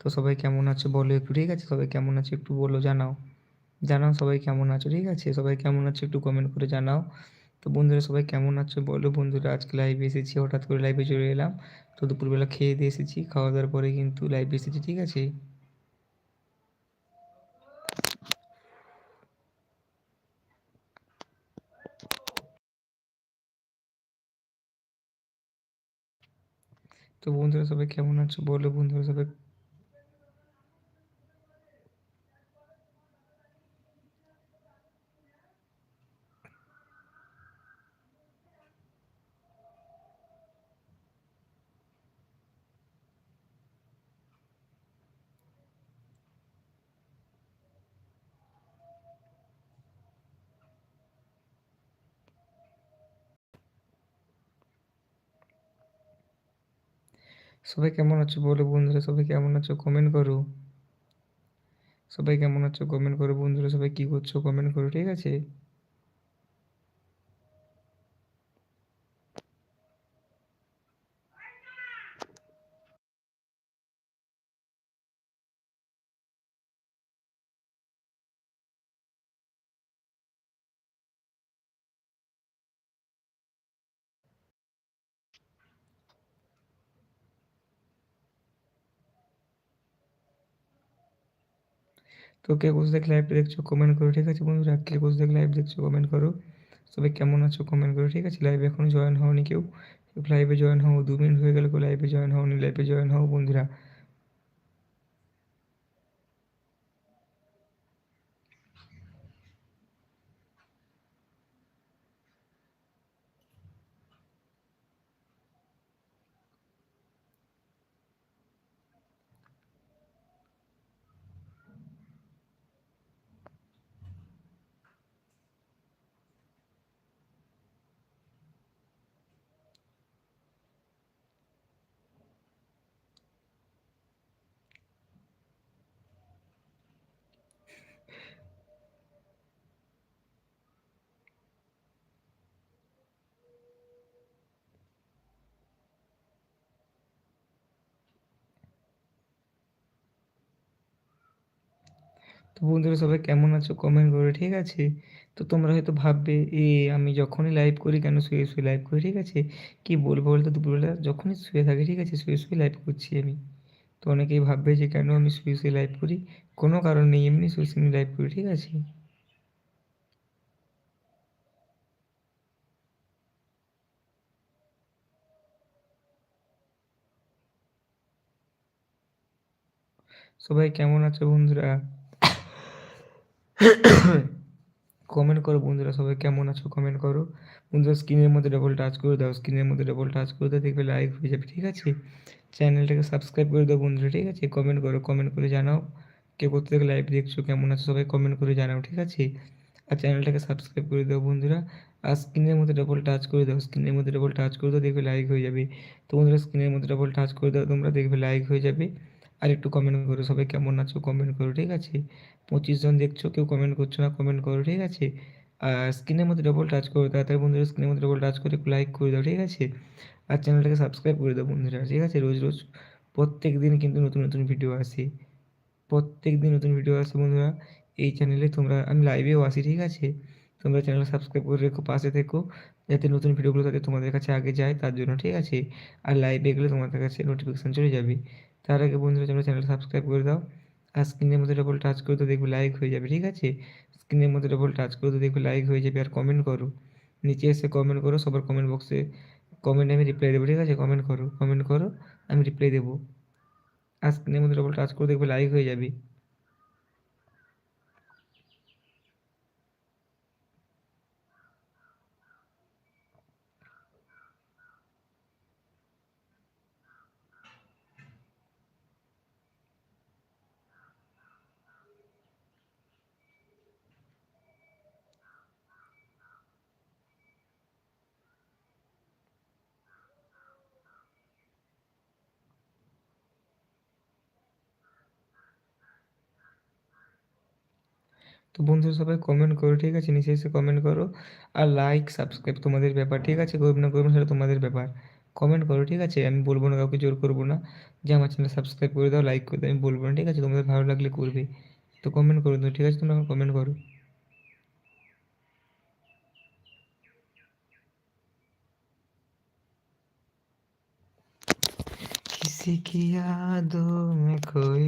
তো সবাই কেমন আছো বলো একটু, ঠিক আছে? সবাই কেমন আছো একটু বলো, জানাও। জানাও সবাই কেমন আছো, ঠিক আছে? সবাই কেমন আছো একটু কমেন্ট করে জানাও। তো বন্ধুরা সবাই কেমন আছো বলো? বন্ধুরা, আজকে লাইভে এসেছি, হঠাৎ করে লাইভে চলে এলাম। তো দুপুরবেলা খেয়ে দিয়ে এসেছি, খাওয়া দাওয়ার পরে কিন্তু লাইভে এসেছি, ঠিক আছে? তো বন্ধুরা সবাই কেমন আছো বলো? বন্ধুরা সবাই সবাই কেমন আছো বলো বন্ধুরা? সবাই কেমন আছো? কমেন্ট করো। সবাই কেমন আছো? কমেন্ট করো বন্ধুরা। সবাই কি করছ? কমেন্ট করো, ঠিক আছে? তো কে কোথা থেকে লাইভ দেখছ কমেন্ট করো, ঠিক আছে? বন্ধুরা, কে কোথা থেকে লাইভ দেখছ কমেন্ট করো। সবাই কেমন আছো কমেন্ট করো, ঠিক আছে? লাইভে এখনও জয়েন হওনি কেউ। লাইভে জয়েন হও, দু মিনিট হয়ে গেল কেউ লাইভে জয়েন হওনি লাইভে জয়েন হও বন্ধুরা। তো বন্ধুরা সবাই কেমন আছো? কমেন্ট করো, ঠিক আছে? তো তোমরা হয়তো ভাববে, এ, আমি যখনই লাইভ করি কেন শুয়ে শুয়ে লাইভ করি? ঠিক আছে? কি বলব বলতো? দুপুরবেলা যখনই শুয়ে থাকি, ঠিক আছে? শুয়ে শুয়ে লাইভ করছি আমি। তো অনেকেই ভাববে যে কেন আমি শুয়ে শুয়ে লাইভ করি? কোনো কারণ নেই, এমনি শুয়ে শুয়ে লাইভ করি, ঠিক আছে? সবাই কেমন আছো বন্ধুরা? কমেন্ট করো বন্ধুরা, সবাই কেমন আছো? কমেন্ট করো। বন্ধুরা স্ক্রিনের মধ্যে ডবল টাচ করে দাও স্ক্রিনের মধ্যে ডবল টাচ করে দাও, দেখবে লাইক হয়ে যাবে, ঠিক আছে? চ্যানেলটাকে সাবস্ক্রাইব করে দাও বন্ধুরা, ঠিক আছে? কমেন্ট করো কমেন্ট করে জানাও কে কোথা থেকে লাইভ দেখছ, কেমন আছো, সবাই কমেন্ট করে জানাও, ঠিক আছে? আর চ্যানেলটাকে সাবস্ক্রাইব করে দাও বন্ধুরা, আর স্ক্রিনের মধ্যে ডবল টাচ করে দাও স্ক্রিনের মধ্যে ডবল টাচ করে দাও, দেখবে লাইক হয়ে যাবে। তো বন্ধুরা স্ক্রিনের মধ্যে ডবল টাচ করে দাও, তোমরা দেখবে লাইক হয়ে যাবে। আর একটু কমেন্ট করো, সবাই কেমন আছো কমেন্ট করো, ঠিক আছে? পঁচিশ জন দেখছ, কেউ কমেন্ট করছ না কমেন্ট করো, ঠিক আছে? আর স্ক্রিনের মধ্যে ডবল টাচ করো, তাড়াতাড়ি বন্ধুরা স্ক্রিনের মধ্যে ডবল টাচ করে একটু লাইক করে দাও, ঠিক আছে? আর চ্যানেলটাকে সাবস্ক্রাইব করে দাও বন্ধুরা, ঠিক আছে? রোজ রোজ প্রত্যেক দিন কিন্তু নতুন নতুন ভিডিও আসে। প্রত্যেক দিন নতুন ভিডিও আসে বন্ধুরা। এই চ্যানেলে তোমরা, আমি লাইভেও আসি, ঠিক আছে? তোমরা চ্যানেল সাবস্ক্রাইব করে রেখো, পাশে থেকো, যাতে নতুন ভিডিওগুলো তাদের তোমাদের কাছে আগে যায়, তার জন্য, ঠিক আছে? আর লাইভে গেলে তোমাদের কাছে নোটিফিকেশান চলে যাবে। তার আগে বন্ধুরা, তোমরা চ্যানেল সাবস্ক্রাইব করে দাও। আর স্ক্রিনের মধ্যে ডবল টাচ করে তো দেখবে লাইক হয়ে যাবে, ঠিক আছে? স্ক্রিনের মধ্যে ডবল টাচ করে তো দেখবে লাইক হয়ে যাবে আর কমেন্ট করো। নিচে এসে কমেন্ট করো, সবার কমেন্ট বক্সে কমেন্ট আমি রিপ্লাই দেবো, ঠিক আছে? কমেন্ট করো কমেন্ট করো, আমি রিপ্লাই দেবো। আর স্ক্রিনের মধ্যে ডবল টাচ করে দেখবে লাইক হয়ে যাবে। তো বন্ধুরা সবাই কমেন্ট করো ঠিক আছে নিচে এসে কমেন্ট করো আর লাইক সাবস্ক্রাইব তোমাদের ব্যাপার ঠিক আছে করবে না করবে না সেটা তোমাদের ব্যাপার কমেন্ট করো ঠিক আছে আমি বলবো না কাউকে জোর করবো না যে আমার চ্যানেল সাবস্ক্রাইব করে দাও লাইক করে দাও আমি বলবো না ঠিক আছে তোমাদের ভালো লাগলে করবে তো কমেন্ট করো তো ঠিক আছে তোমরা কমেন্ট করো किसी की यादों में खोए